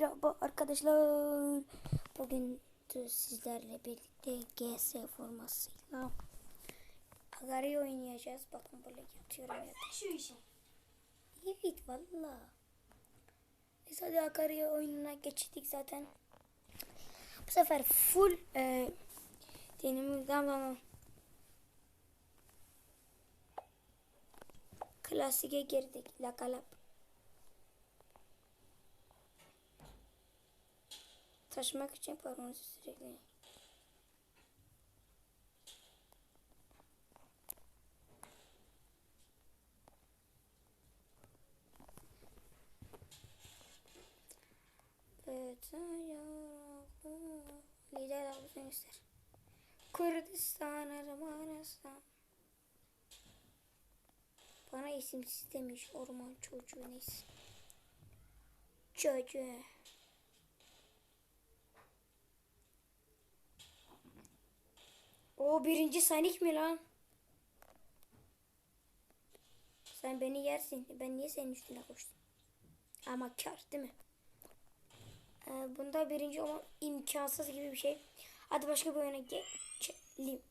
Merhaba arkadaşlar. Bugün sizlerle birlikte GS formasıyla Agari oynayacağız. Bakın böyle yatıyorum ya. Şu işe. Evet valla. Biz hadi Agari oyununa geçtik zaten. Bu sefer full e, deneyimden ama klasike girdik. La kalap. Taşımak için parmağını sürekli. Lider havuzunu ister. Kurdistan, Armanistan. Bana isimsiz demiş orman çocuğu neyse. Çocuğu. O birinci Sonic mi lan? Sen beni yersin. Ben niye senin üstüne koştum? Ama kar değil mi? Ee, bunda birinci olmam imkansız gibi bir şey. Hadi başka bir oyuna geçelim.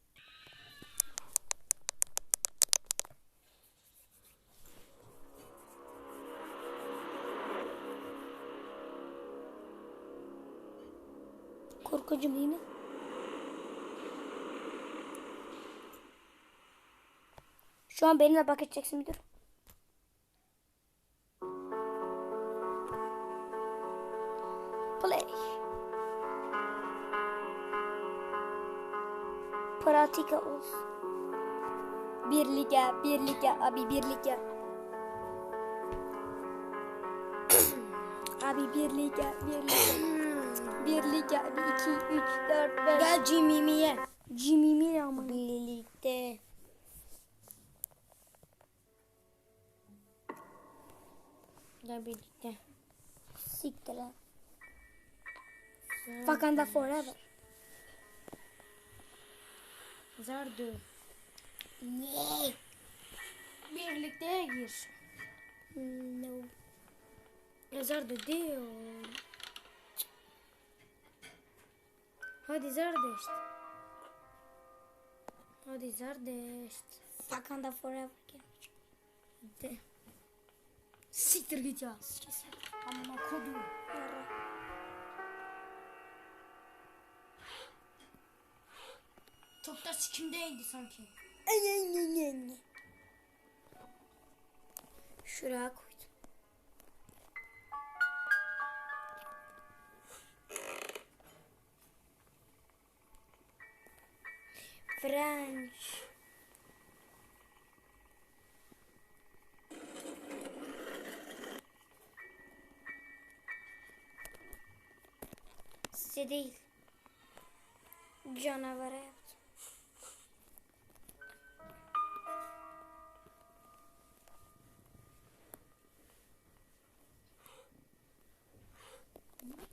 Korkucu değil mi? Şu an benimle bak edeceksin müdür. Play. Pratika olsun. Birlik ya, birlik ya, abi birlik ya. abi birlik ya, birlik ya. birlik ya, bir, iki, üç, dört, beş. Gel Jimmy'ye. Jimmy mi ama? Birlikte. Birlikte. Siktir lan. Wakanda forever. Zardu. Ne? Birlikte gir. No. Zardu diyor. Hadi Zardeşt. Hadi Zardeşt. Wakanda forever gelmiş. De. Siktir git ya. Amına kodum. Yara. Toplar sikimdeydi sanki. Şuraya koydum. French. Size değil. Canavara yaptım.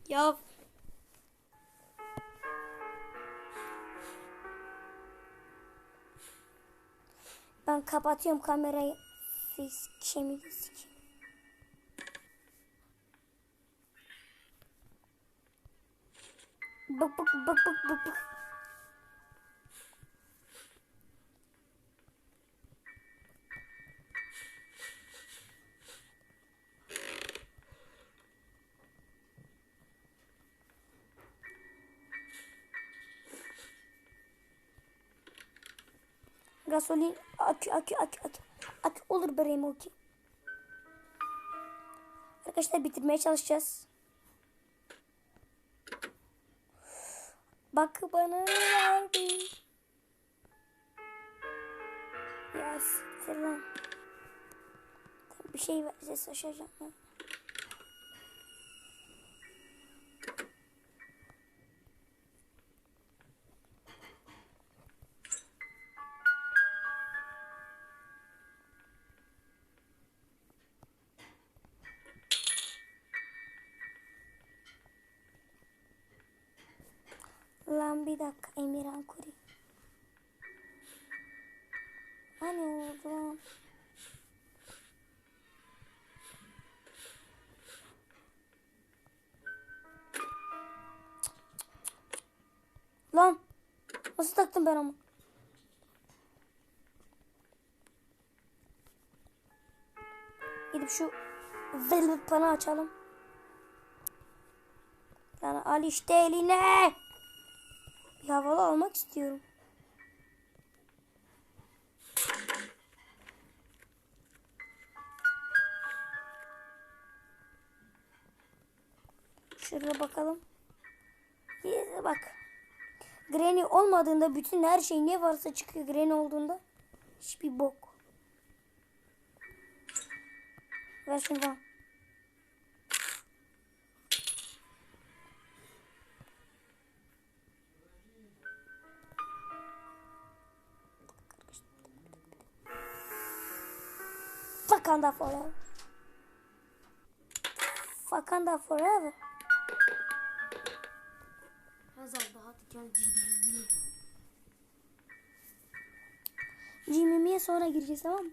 Ya Ben kapatıyorum kamerayı. Fis kemiği sikeyim. Bık bık bık bık bık bık. Gasolin akü akü akü akü. Akü olur benim o ki. Arkadaşlar bitirmeye çalışacağız. Bak bana verdi. Ya siktir lan. Bir şey verse şaşacağım. merankoli. Hani oldu? Lan nasıl taktım ben ama? Gidip şu velvet panı açalım. Yani al işte eline. Bir havalı almak istiyorum. Şurada bakalım. Yes, bak. Granny olmadığında bütün her şey ne varsa çıkıyor. Granny olduğunda hiçbir bok. Ver şunu bana. Wakanda forever. Wakanda forever. Hazal daha gel cimri. Jimmy sonra gireceğiz tamam mı?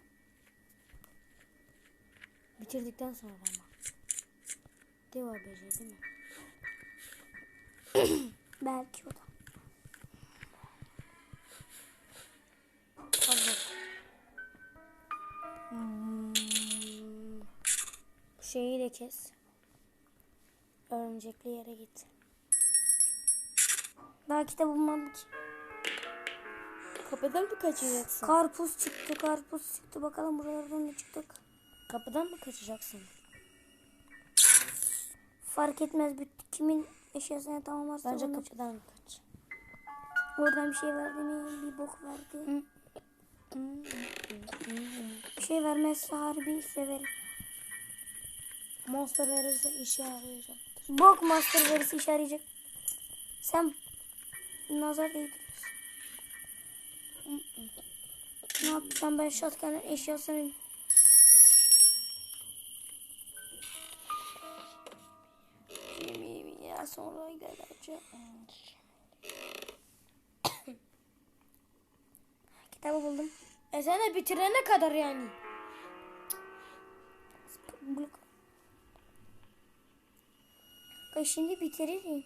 Bitirdikten sonra ama. Deva becer değil mi? Belki o da. Şeyi de kes. Örümcekli yere git. Daha kitap bulmadım ki. Kapıdan mı kaçacaksın? Karpuz çıktı, karpuz çıktı. Bakalım buralardan ne çıktık. Kapıdan mı kaçacaksın? Fark etmez. Kimin eşyasına tamam varsa Bence kapıdan kaç. Oradan bir şey verdi mi? Bir bok verdi. Bir şey vermezse harbi severim. Monster verirse işe yarayacak. Bok master verisi işe yarayacak. Sen nazar değdiriyorsun. ne yapacağım ben shotgun'ın eşyasını ya sonra geleceğim. Kitabı buldum. E sen de bitirene kadar yani. Blok. Şimdi bitiririm.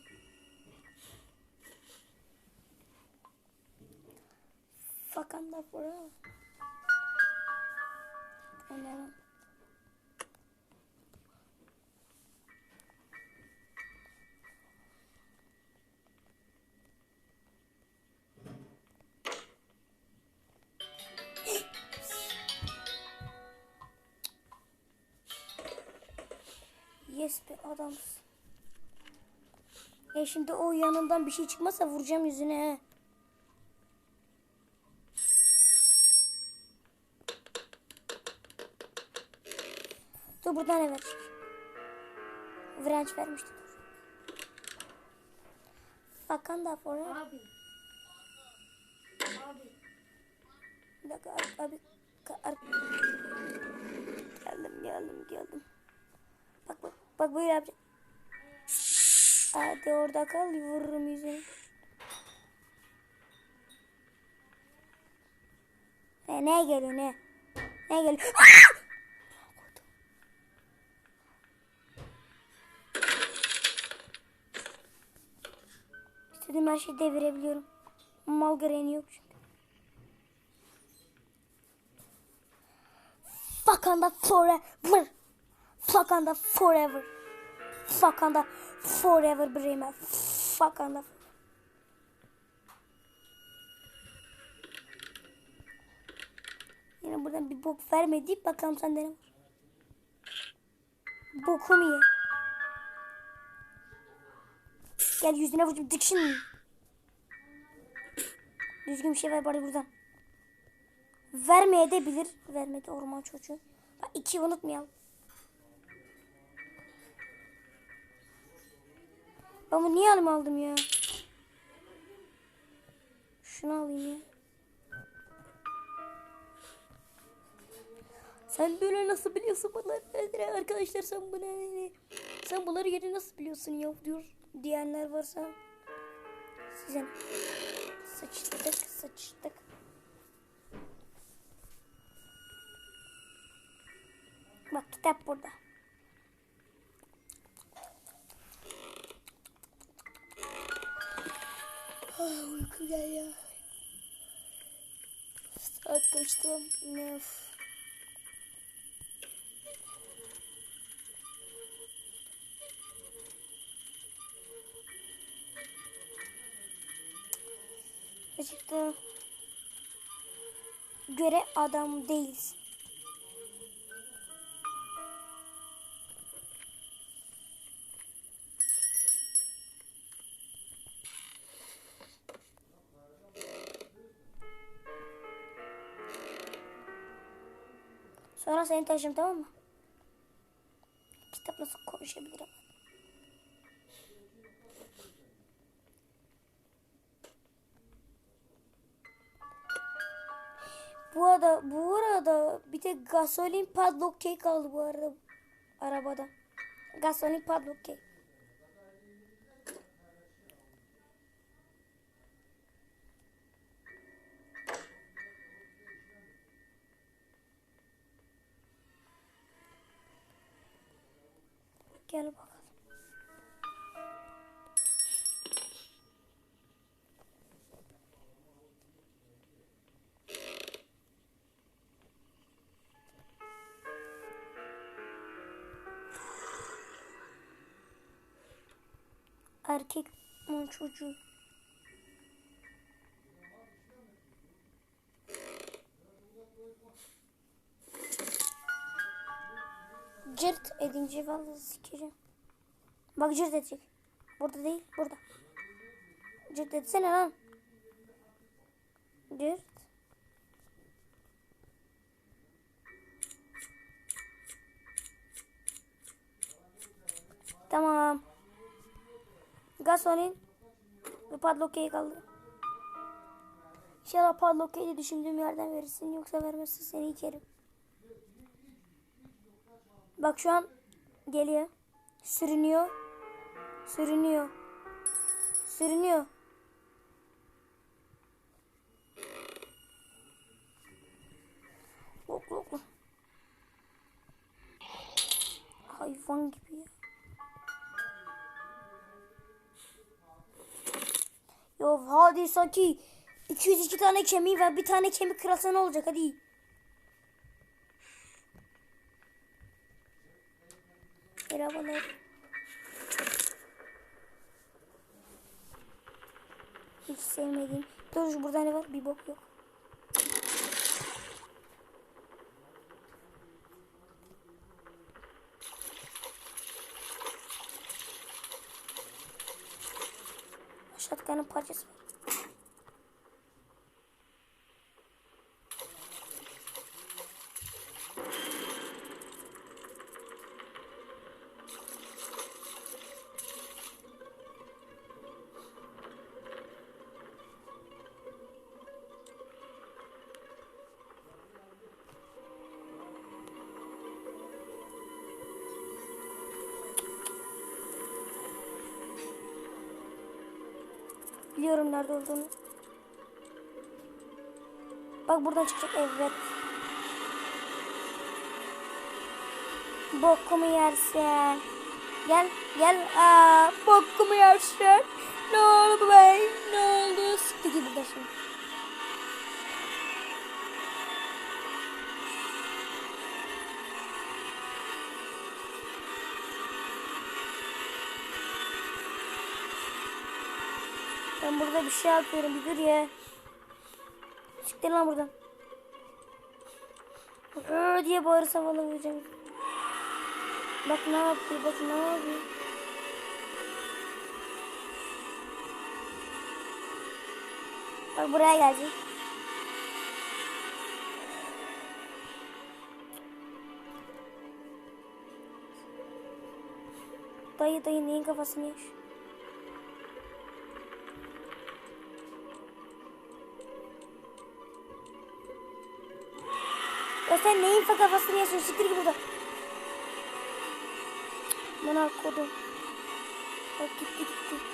Fakanda bura. Oynayalım. Yes be adamsın. Ya şimdi o yanından bir şey çıkmazsa vuracağım yüzüne. Dur buradan ne verecek? Wrench vermişti dur. Wakanda forever. Abi. Abi. Bir dakika abi. abi ar- geldim geldim geldim. Bak bak bak böyle yapacağım. Hadi orada kal vururum yüzünü. Ne, ne geliyor ne? Ne geliyor? Ah! İstediğim her şeyi devirebiliyorum. Mal greni yok çünkü. Wakanda forever. Wakanda forever. Wakanda forever Bremen. Wakanda. Yine buradan bir bok vermedi. Bakalım sende ne var. Bokumu ye. Gel yüzüne vuracağım. Dikşin. Düzgün bir şey ver bari buradan. Vermeye de bilir. Vermedi orman çocuğu. Bak iki unutmayalım. Ben bunu niye elime aldım ya? Şunu alayım ya. Sen böyle nasıl biliyorsun bunları? Arkadaşlar sen bunu sen bunları yeri nasıl biliyorsun ya diyor diyenler varsa size sıçtık sıçtık. Bak kitap burada. Ah uyku gel ya. Saat kaçtı? Ne of. Açıkta göre adam değiliz. Sonra seni taşıyayım tamam mı? Kitap nasıl konuşabilirim? Bu arada, bu arada bir tek gasolin padlock key kaldı bu arada arabada. Gasolin padlock key. Çocuğu. Cırt edince vallahi sikeceğim. Bak cırt edecek. Burada değil, burada. Cırt etsene lan. Cırt. Tamam. Gasolin ve padlock key kaldı. İnşallah padlock key'i de düşündüğüm yerden verirsin. Yoksa vermezsin seni ikerim. Bak şu an geliyor. Sürünüyor. Sürünüyor. Sürünüyor. Lok lok lok. Hayvan gibi ya. Hadi sanki 202 tane kemiği var. Bir tane kemik kırılsa ne olacak hadi. Merhabalar. Hiç sevmediğim. Dur burada ne var? Bir bok yok. gonna purchase Biliyorum nerede olduğunu. Bak buradan çıkacak evet. Bokumu yersin. Gel gel. Aa, bokumu yersin. Ne oldu be? Ne oldu? Sıktı gibi burada şimdi. Ben burada bir şey yapıyorum. Bir dur ya. Çıktı lan buradan. Öö diye bağırsa vallahi vuracağım. Bak ne yapıyor, bak ne yapıyor. Bak buraya gelecek. Dayı dayı neyin kafasını yaş? Ya sen neyin fa kafasını yaşıyorsun? Siktir gibi burada. Bana kodum. Bak gitti gitti.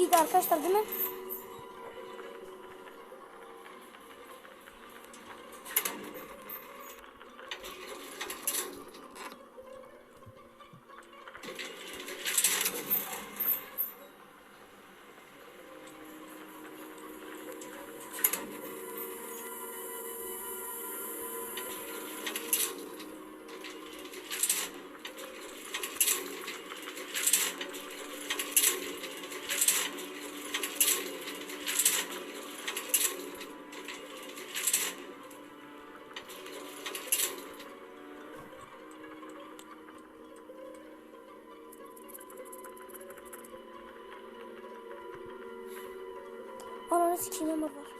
İyiydi arkadaşlar değil mi? Ananı sikeyim Ömer var.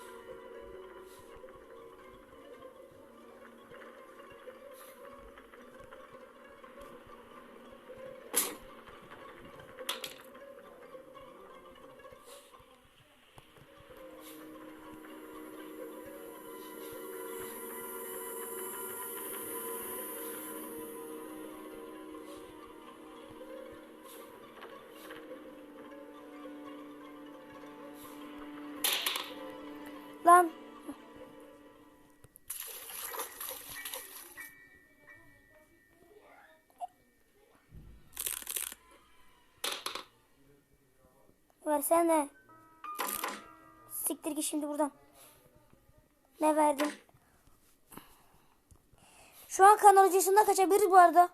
Versene. Siktir git şimdi buradan. Ne verdin? Şu an kanal öncesinden kaçabiliriz bu arada.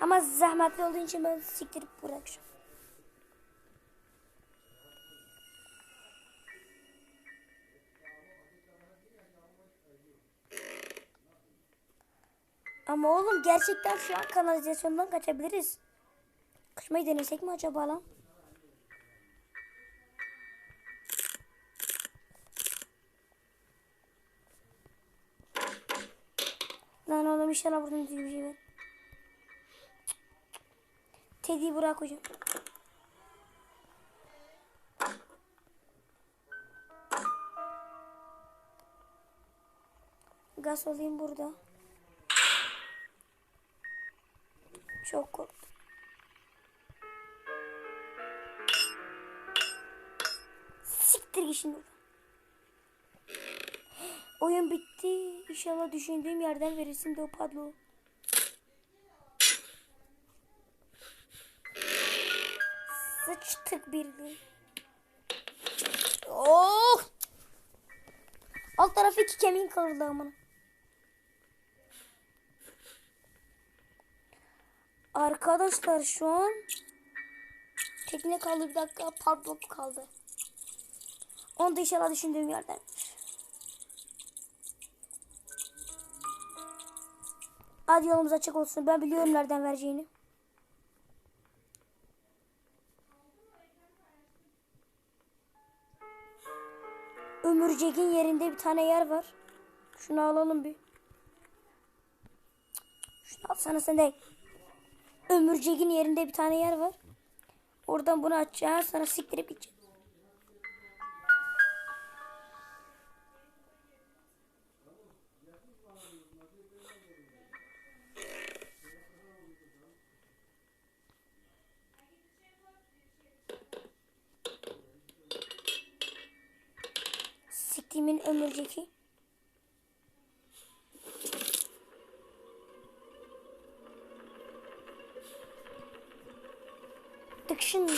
Ama zahmetli olduğu için ben siktirip bırakacağım. Ama oğlum gerçekten şu an kanalizasyondan kaçabiliriz. Kaçmayı denesek mi acaba lan? Lan oğlum inşallah buradan düzgün bir şey ver. Teddy'yi bırak hocam. Gaz olayım burada. Çok korktum. Siktir git şimdi. Oyun bitti. İnşallah düşündüğüm yerden verirsin de o padlo. Sıçtık bir gün. Oh! Alt tarafı iki kemiğin kırıldı amına. Arkadaşlar şu an tekne kaldı bir dakika padlock kaldı. Onu da inşallah düşündüğüm yerden. Hadi yolumuz açık olsun. Ben biliyorum nereden vereceğini. Ömürcek'in yerinde bir tane yer var. Şunu alalım bir. Şunu alsana sen de. Ömürcek'in yerinde bir tane yer var. Oradan bunu açacağız. Sonra siktirip gideceğiz. Ömürceki. Tıkşın.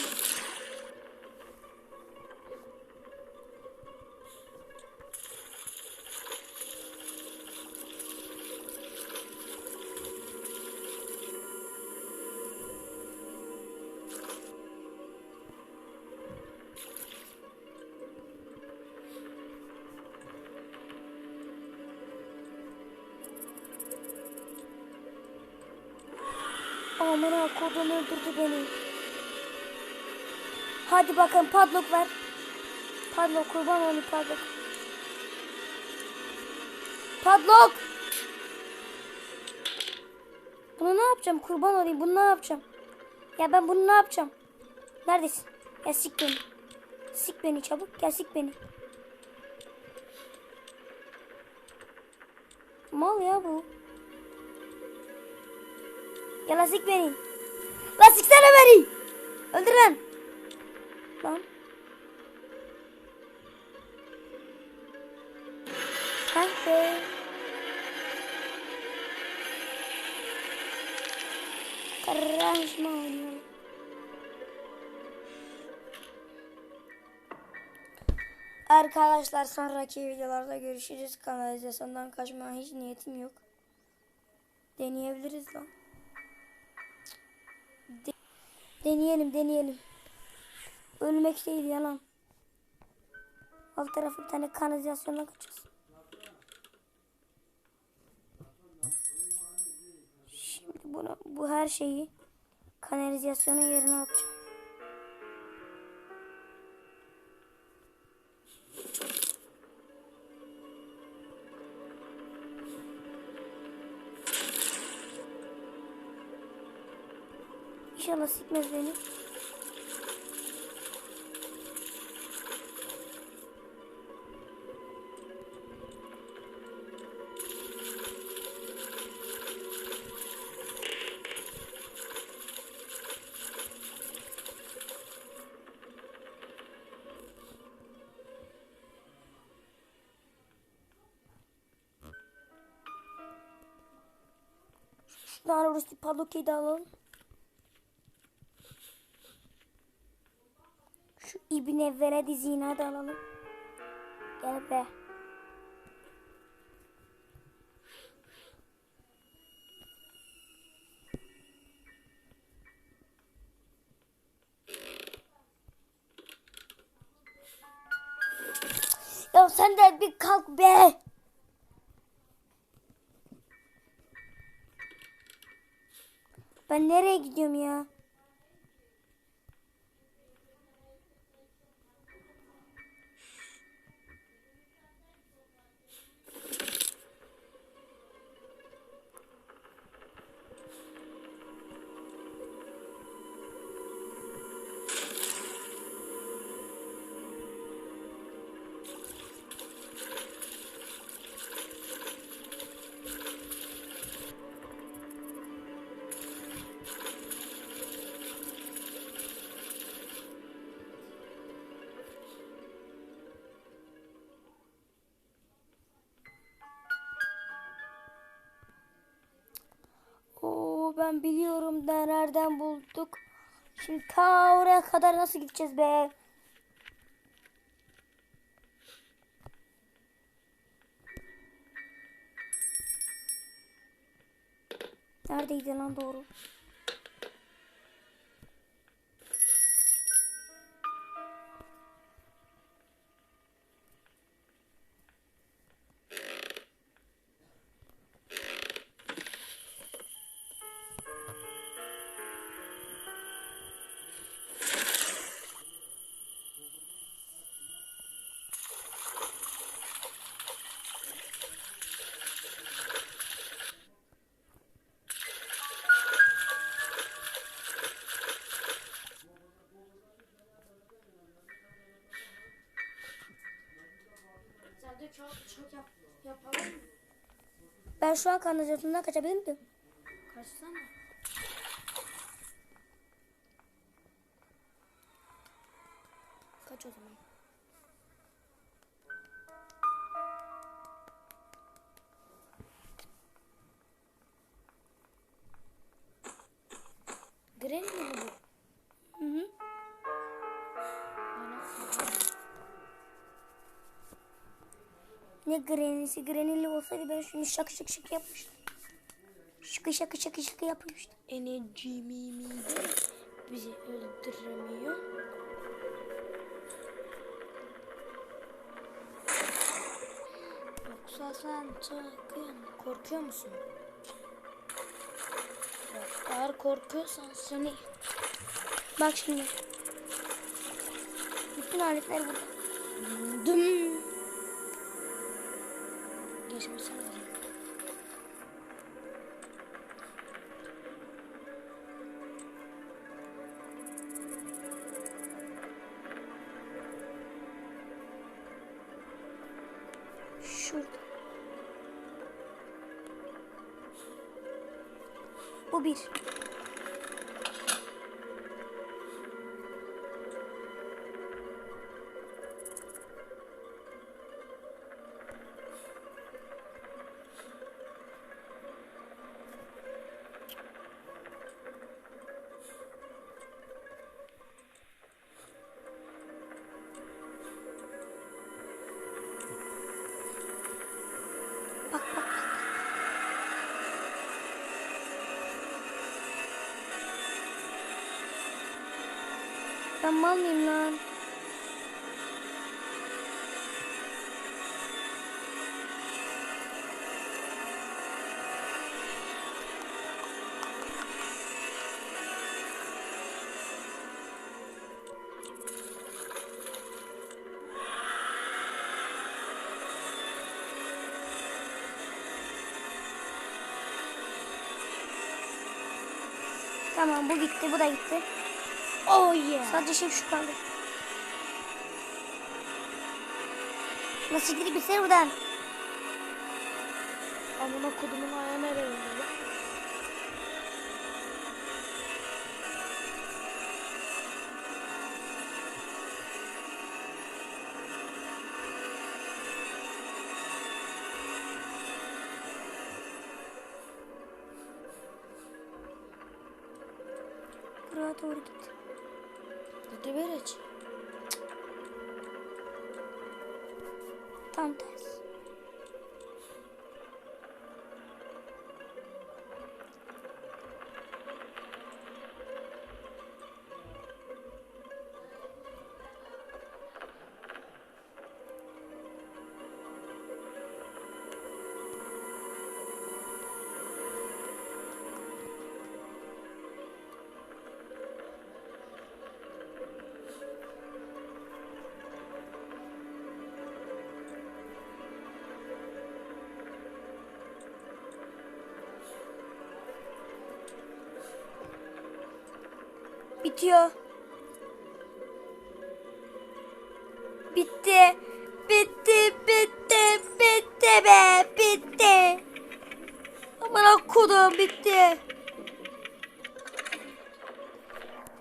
Amına kodum öldürdü beni. Hadi bakın padlock ver. Padlock kurban olayım padlock. Padlock. Bunu ne yapacağım? Kurban olayım. Bunu ne yapacağım? Ya ben bunu ne yapacağım? Neredesin? Ya sik beni. Sik beni çabuk. Gel sik beni. Mal ya bu. Ya lastik beni. Lastik sana beni. Öldür lan. Lan. Kanka. Karışma oynuyorum. Arkadaşlar sonraki videolarda görüşürüz. Kanalizasyondan kaçmaya hiç niyetim yok. Deneyebiliriz lan deneyelim deneyelim. Ölmek değil yalan. Alt tarafı bir tane kanalizasyondan kaçacağız. Şimdi bunu, bu her şeyi kanalizasyonun yerine atacağım. İnşallah sikmez beni. Şuradan Rusty Padoka'yı da alalım. Şu Veledi Zina da alalım. Gel be. Ya sen de bir kalk be. Ben nereye gidiyorum ya? Şimdi ta oraya kadar nasıl gideceğiz be? Neredeydi lan doğru? Yap, yapalım mı? Ben şu an kanalizasyondan kaçabilir miyim? Kaçsana. Kaç o zaman. Ne granisi granili olsaydı ben şunu şak şık şık yapmıştım. Şıkı şakı şakı şıkı yapmıştım. Enerji mimi bizi öldüremiyor. Yoksa sen sakın korkuyor musun? Yok, eğer korkuyorsan seni Bak şimdi. Bütün aletler burada. Düm geçmesine lazım. Şurada. Bu bir. Mal mıyım lan? Tamam bu gitti bu da gitti. Oh yeah. Sadece şey şu kaldı. Nasıl gidip bitsene buradan? Amına kodumun ayağı nereye indi? Buraya doğru git. Hadi ver aç. Tam Bitiyor. Bitti. Bitti, bitti, bitti be, bitti. Aman okudum, bitti.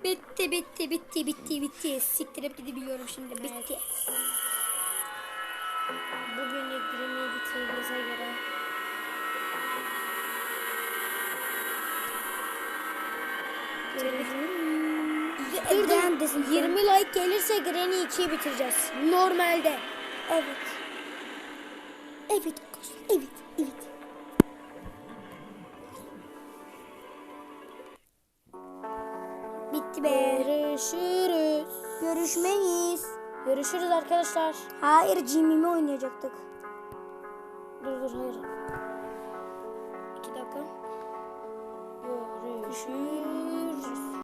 Bitti, bitti, bitti, bitti, bitti. Siktirip gidebiliyorum şimdi, bitti. Bugün eklemeyi bitirdiğinize göre. Dur, Dur, desin. 20 like gelirse Granny 2'yi bitireceğiz. Normalde. Evet. Evet evet, evet. Bitti be. Görüşürüz. Görüşmeyiz. Görüşürüz arkadaşlar. Hayır, Jimmy'mi oynayacaktık. Dur dur hayır. İki dakika. Görüşürüz.